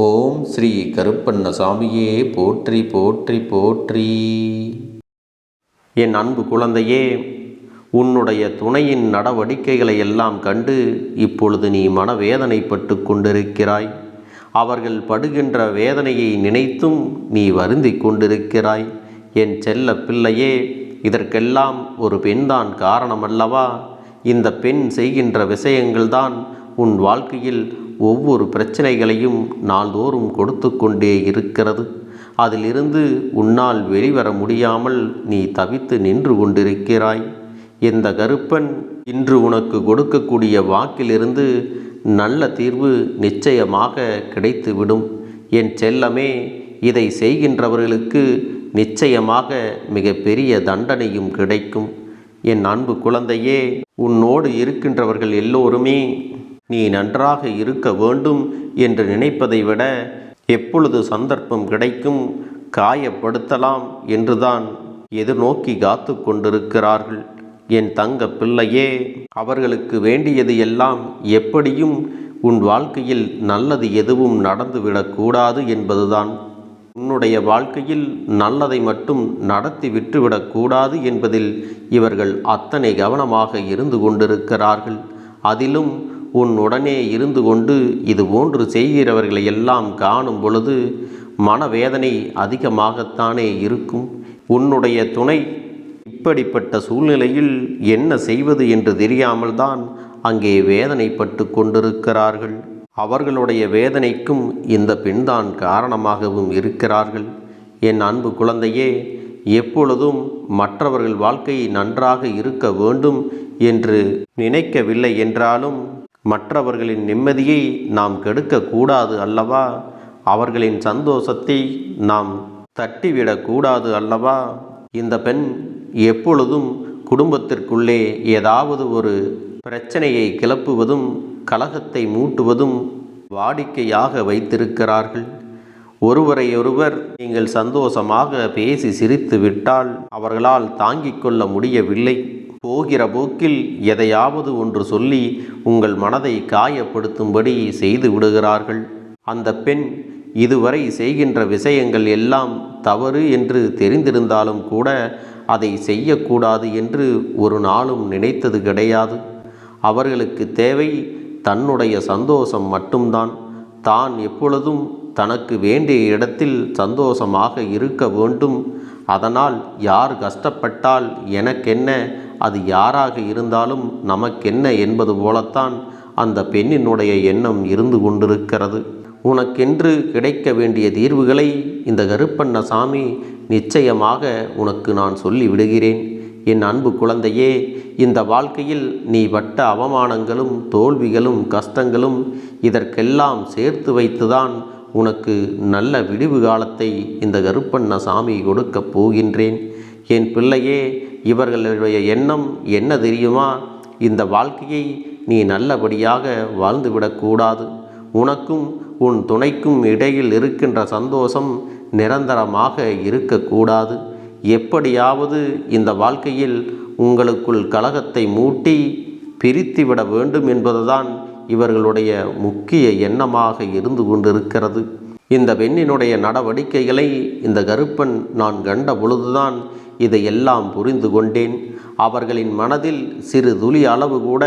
ஓம் ஸ்ரீ கருப்பண்ணசாமியே போற்றி போற்றி போற்றி. என் அன்பு குழந்தையே உன்னுடைய துணையின் நடவடிக்கைகளை எல்லாம் கண்டு இப்பொழுது நீ மனவேதனைப்பட்டு கொண்டிருக்கிறாய். அவர்கள் படுகின்ற வேதனையை நினைத்தும் நீ வருந்தி கொண்டிருக்கிறாய். என் செல்ல பிள்ளையே இதற்கெல்லாம் ஒரு பெண்தான் காரணமல்லவா? இந்த பெண் செய்கின்ற விஷயங்கள்தான் உன் வாழ்க்கையில் ஒவ்வொரு பிரச்சனைகளையும் நாள்தோறும் கொடுத்து கொண்டே இருக்கிறது. அதிலிருந்து உன்னால் வெளிவர முடியாமல் நீ தவித்து நின்று கொண்டிருக்கிறாய். இந்த கருப்பன் இன்று உனக்கு கொடுக்கக்கூடிய வாக்கிலிருந்து நல்ல தீர்வு நிச்சயமாக கிடைத்துவிடும். என் செல்லமே இதை செய்கின்றவர்களுக்கு நிச்சயமாக மிகப்பெரிய தண்டனையும் கிடைக்கும். என் அன்பு குழந்தையே உன்னோடு இருக்கின்றவர்கள் எல்லோருமே நீ நன்றாக இருக்க வேண்டும் என்று நினைப்பதை விட எப்பொழுது சந்தர்ப்பம் கிடைக்கும் காயப்படுத்தலாம் என்றுதான் எதிர்நோக்கி காத்து கொண்டிருக்கிறார்கள். என் தங்க பிள்ளையே அவர்களுக்கு வேண்டியது எல்லாம் எப்படியும் உன் வாழ்க்கையில் நல்லது எதுவும் நடந்துவிடக்கூடாது என்பதுதான். உன்னுடைய வாழ்க்கையில் நல்லதை மட்டும் நடத்தி விட்டுவிடக்கூடாது என்பதில் இவர்கள் அத்தனை கவனமாக இருந்து கொண்டிருக்கிறார்கள். அதிலும் உன் உடனே இருந்து கொண்டு இது போன்று செய்கிறவர்களை எல்லாம் காணும் பொழுது மனவேதனை அதிகமாகத்தானே இருக்கும். உன்னுடைய துணை இப்படிப்பட்ட சூழ்நிலையில் என்ன செய்வது என்று தெரியாமல் தான் அங்கே வேதனைப்பட்டு கொண்டிருக்கிறார்கள். அவர்களுடைய வேதனைக்கும் இந்த பெண்தான் காரணமாகவும் இருக்கிறார்கள். என் அன்பு குழந்தையே எப்பொழுதும் மற்றவர்கள் வாழ்க்கை நன்றாக இருக்க வேண்டும் என்று நினைக்கவில்லை என்றாலும் மற்றவர்களின் நிம்மதியை நாம் கெடுக்கக்கூடாது அல்லவா? அவர்களின் சந்தோஷத்தை நாம் தட்டிவிடக்கூடாது அல்லவா? இந்த பெண் எப்பொழுதும் குடும்பத்திற்குள்ளே ஏதாவது ஒரு பிரச்சனையை கிளப்புவதும் கலகத்தை மூட்டுவதும் வாடிக்கையாக வைத்திருக்கிறார்கள். ஒருவரையொருவர் நீங்கள் சந்தோஷமாக பேசி சிரித்து விட்டால் அவர்களால் தாங்கிக் கொள்ள முடியவில்லை. போகிற போக்கில் எதையாவது ஒன்று சொல்லி உங்கள் மனதை காயப்படுத்தும்படி செய்து விடுகிறார்கள். அந்த பெண் இதுவரை செய்கின்ற விஷயங்கள் எல்லாம் தவறு என்று தெரிந்திருந்தாலும் கூட அதை செய்யக்கூடாது என்று ஒரு நாளும் நினைத்தது கிடையாது. அவர்களுக்கு தேவை தன்னுடைய சந்தோஷம் மட்டும்தான். தான் எப்பொழுதும் தனக்கு வேண்டிய இடத்தில் சந்தோஷமாக இருக்க வேண்டும். அதனால் யார் கஷ்டப்பட்டால் எனக்கென்ன அது யாராக இருந்தாலும் நமக்கென்ன என்பது போலத்தான் அந்த பெண்ணினுடைய எண்ணம் இருந்து கொண்டிருக்கிறது. உனக்கென்று கிடைக்க வேண்டிய தீர்வுகளை இந்த கருப்பண்ண சாமி நிச்சயமாக உனக்கு நான் சொல்லி விடுகிறேன் என் அன்பு குழந்தையே இந்த வாழ்க்கையில் நீ பட்ட அவமானங்களும் தோல்விகளும் கஷ்டங்களும் இதற்கெல்லாம் சேர்த்து வைத்துதான் உனக்கு நல்ல விடிவு காலத்தை இந்த கருப்பண்ண சாமி கொடுக்கப் போகின்றேன். என் பிள்ளையே இவர்களுடைய எண்ணம் என்ன தெரியுமா? இந்த வாழ்க்கையை நீ நல்லபடியாக வாழ்ந்துவிடக்கூடாது உனக்கும் உன் துணைக்கும் இடையில் இருக்கின்ற சந்தோஷம் நிரந்தரமாக இருக்கக்கூடாது எப்படியாவது இந்த வாழ்க்கையில் உங்களுக்குள் கலகத்தை மூட்டி பிரித்துவிட வேண்டும் என்பதுதான் இவர்களுடைய முக்கிய எண்ணமாக இருந்து கொண்டிருக்கிறது. இந்த பெண்ணினுடைய நடவடிக்கைகளை இந்த கருப்பன் நான் கண்ட பொழுதுதான் இதையெல்லாம் புரிந்து கொண்டேன் அவர்களின் மனதில் சிறு துளி அளவு கூட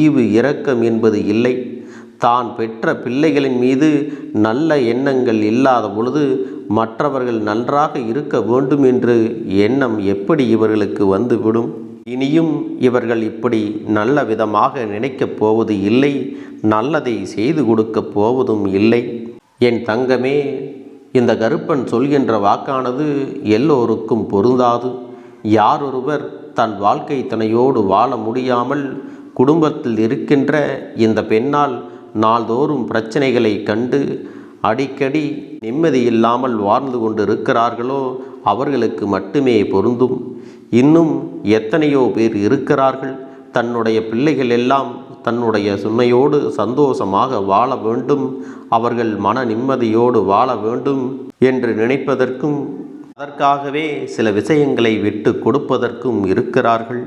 ஈவு இரக்கம் என்பது இல்லை. தான் பெற்ற பிள்ளைகளின் மீது நல்ல எண்ணங்கள் இல்லாத பொழுது மற்றவர்கள் நன்றாக இருக்க வேண்டும் என்று எண்ணம் எப்படி இவர்களுக்கு வந்துவிடும்? இனியும் இவர்கள் இப்படி நல்ல விதமாக நினைக்கப் போவது இல்லை நல்லதை செய்து கொடுக்கப் போவதும் இல்லை. என் தங்கமே இந்த கருப்பன் சொல்கின்ற வாக்கானது எல்லோருக்கும் பொருந்தாது. யாரொருவர் தன் வாழ்க்கை தனையோடு வாழ முடியாமல் குடும்பத்தில் இருக்கின்ற இந்த பெண்ணால் நாள்தோறும் பிரச்சனைகளை கண்டு அடிக்கடி நிம்மதி இல்லாமல் வாழ்ந்து கொண்டு இருக்கிறார்களோ அவர்களுக்கு மட்டுமே பொருந்தும். இன்னும் எத்தனையோ பேர் இருக்கிறார்கள். தன்னுடைய பிள்ளைகள் எல்லாம் தன்னுடைய சுமையோடு சந்தோஷமாக வாழ வேண்டும். அவர்கள் மன நிம்மதியோடு வாழ வேண்டும் என்று நினைப்பதற்கும் அதற்காகவே சில விஷயங்களை விட்டு கொடுப்பதற்கும் இருக்கிறார்கள்.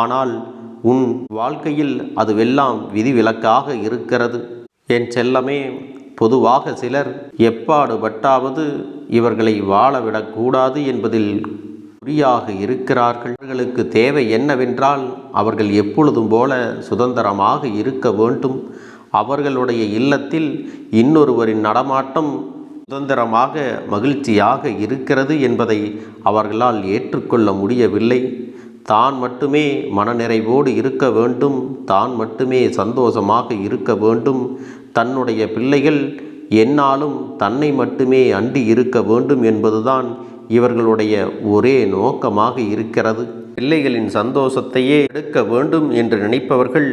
ஆனால் உன் வாழ்க்கையில் அதுவெல்லாம் விதிவிலக்காக இருக்கிறது. என் செல்லமே பொதுவாக சிலர் எப்பாடுபட்டாவது இவர்களை வாழவிடக்கூடாது என்பதில் குறியாக இருக்கிறார்கள். அவர்களுக்கு தேவை என்னவென்றால் அவர்கள் எப்பொழுதும் போல சுதந்திரமாக இருக்க வேண்டும். அவர்களுடைய இல்லத்தில் இன்னொருவரின் நடமாட்டம் சுதந்திரமாக மகிழ்ச்சியாக இருக்கிறது என்பதை அவர்களால் ஏற்றுக்கொள்ள முடியவில்லை. தான் மட்டுமே மனநிறைவோடு இருக்க வேண்டும். தான் மட்டுமே சந்தோஷமாக இருக்க வேண்டும். தன்னுடைய பிள்ளைகள் என்னாலும் தன்னை மட்டுமே அண்டி இருக்க வேண்டும் என்பதுதான் இவர்களுடைய ஒரே நோக்கமாக இருக்கிறது. பிள்ளைகளின் சந்தோஷத்தையே எடுக்க வேண்டும் என்று நினைப்பவர்கள்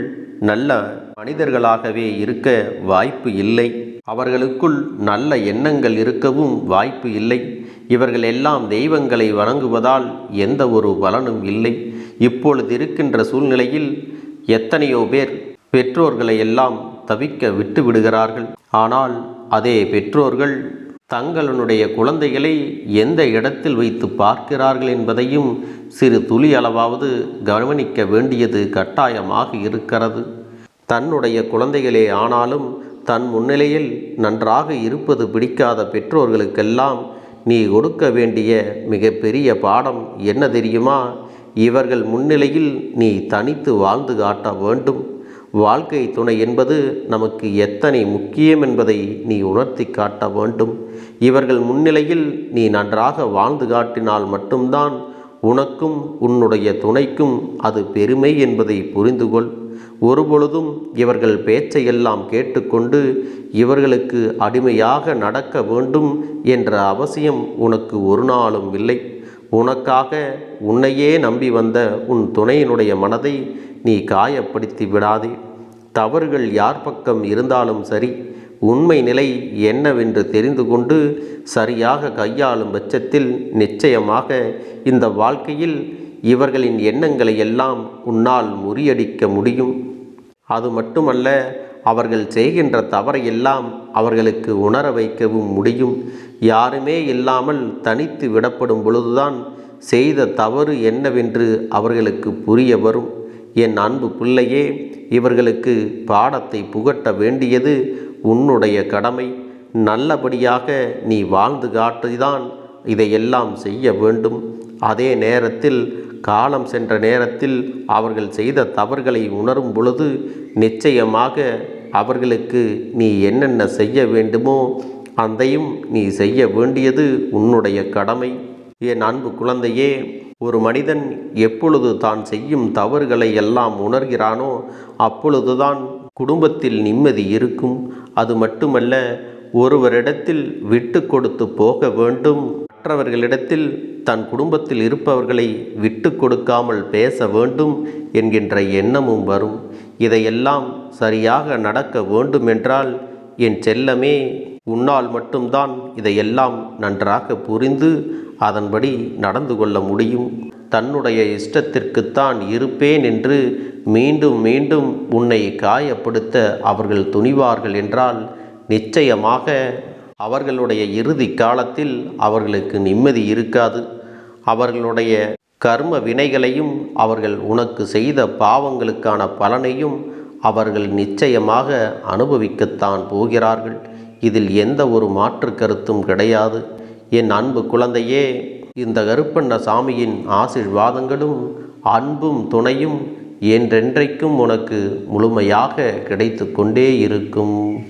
நல்ல மனிதர்களாகவே இருக்க வாய்ப்பு இல்லை. அவர்களுக்குள் நல்ல எண்ணங்கள் இருக்கவும் வாய்ப்பு இல்லை. இவர்கள் எல்லாம் தெய்வங்களை வணங்குவதால் எந்த ஒரு பலனும் இல்லை. இப்பொழுது இருக்கின்ற சூழ்நிலையில் எத்தனையோ பேர் பெற்றோர்களை எல்லாம் தவிக்க விட்டு விடுகிறார்கள் ஆனால் அதே பெற்றோர்கள் தங்களுடைய குழந்தைகளை எந்த இடத்தில் வைத்து பார்க்கிறார்கள் என்பதையும் சிறு துளி அளவாவது கவனிக்க வேண்டியது கட்டாயமாக இருக்கிறது. தன்னுடைய குழந்தைகளே ஆனாலும் தன் முன்னிலையில் நன்றாக இருப்பது பிடிக்காத பெற்றோர்களுக்கெல்லாம் நீ கொடுக்க வேண்டிய மிகப்பெரிய பாடம் என்ன தெரியுமா? இவர்கள் முன்னிலையில் நீ தனித்து வாழ்ந்து காட்ட வேண்டும். வாழ்க்கை துணை என்பது நமக்கு எத்தனை முக்கியம் என்பதை நீ உணர்த்தி காட்ட வேண்டும். இவர்கள் முன்னிலையில் நீ நன்றாக வாழ்ந்து காட்டினால் மட்டும்தான் உனக்கும் உன்னுடைய துணைக்கும் அது பெருமை என்பதை புரிந்து கொள் ஒருபொழுதும் இவர்கள் பேச்சையெல்லாம் கேட்டுக்கொண்டு இவர்களுக்கு அடிமையாக நடக்க வேண்டும் என்ற அவசியம் உனக்கு ஒரு நாளும் இல்லை. உனக்காக உன்னையே நம்பி வந்த உன் துணையினுடைய மனதை நீ காயப்படுத்தி விடாதே. தவறுகள் யார் பக்கம் இருந்தாலும் சரி உண்மை நிலை என்னவென்று தெரிந்து கொண்டு சரியாக கையாளும் பட்சத்தில் நிச்சயமாக இந்த வாழ்க்கையில் இவர்களின் எண்ணங்களை எல்லாம் உன்னால் முறியடிக்க முடியும். அது மட்டுமல்ல அவர்கள் செய்கின்ற தவறையெல்லாம் அவர்களுக்கு உணர வைக்கவும் முடியும். யாருமே இல்லாமல் தனித்து விடப்படும் பொழுதுதான் செய்த தவறு என்னவென்று அவர்களுக்கு புரிய வரும். என் அன்பு பிள்ளையே இவர்களுக்கு பாடத்தை புகட்ட வேண்டியது உன்னுடைய கடமை. நல்லபடியாக நீ வாழ்ந்து காட்டிதான் இதையெல்லாம் செய்ய வேண்டும். அதே நேரத்தில் காலம் சென்ற நேரத்தில் அவர்கள் செய்த தவறுகளை உணரும் பொழுது நிச்சயமாக அவர்களுக்கு நீ என்னென்ன செய்ய வேண்டுமோ அதையும் நீ செய்ய வேண்டியது உன்னுடைய கடமை. என் அன்பு குழந்தையே ஒரு மனிதன் எப்பொழுது தான் செய்யும் தவறுகளை எல்லாம் உணர்கிறானோ அப்பொழுதுதான் குடும்பத்தில் நிம்மதி இருக்கும். அது மட்டுமல்ல ஒருவரிடத்தில் விட்டு கொடுத்து போக வேண்டும். மற்றவர்களிடத்தில் தன் குடும்பத்தில் இருப்பவர்களை விட்டு கொடுக்காமல் பேச வேண்டும் என்கின்ற எண்ணமும் வரும். இதையெல்லாம் சரியாக நடக்க வேண்டுமென்றால் என் செல்லமே உன்னால் மட்டும்தான் இதையெல்லாம் நன்றாக புரிந்து அதன்படி நடந்து கொள்ள முடியும். தன்னுடைய இஷ்டத்திற்குத்தான் இருப்பேன் என்று மீண்டும் மீண்டும் உன்னை காயப்படுத்த அவர்கள் துணிவார்கள் என்றால் நிச்சயமாக அவர்களுடைய இறுதி காலத்தில் அவர்களுக்கு நிம்மதி இருக்காது. அவர்களுடைய கர்ம வினைகளையும் அவர்கள் உனக்கு செய்த பாவங்களுக்கான பலனையும் அவர்கள் நிச்சயமாக அனுபவிக்கத்தான் போகிறார்கள். இதில் எந்த ஒரு மாற்று கருத்தும் கிடையாது. என் அன்பு குழந்தையே இந்த கருப்பண்ண சாமியின் ஆசிர்வாதங்களும் அன்பும் துணையும் என்றென்றைக்கும் உனக்கு முழுமையாக கிடைத்து கொண்டே இருக்கும்.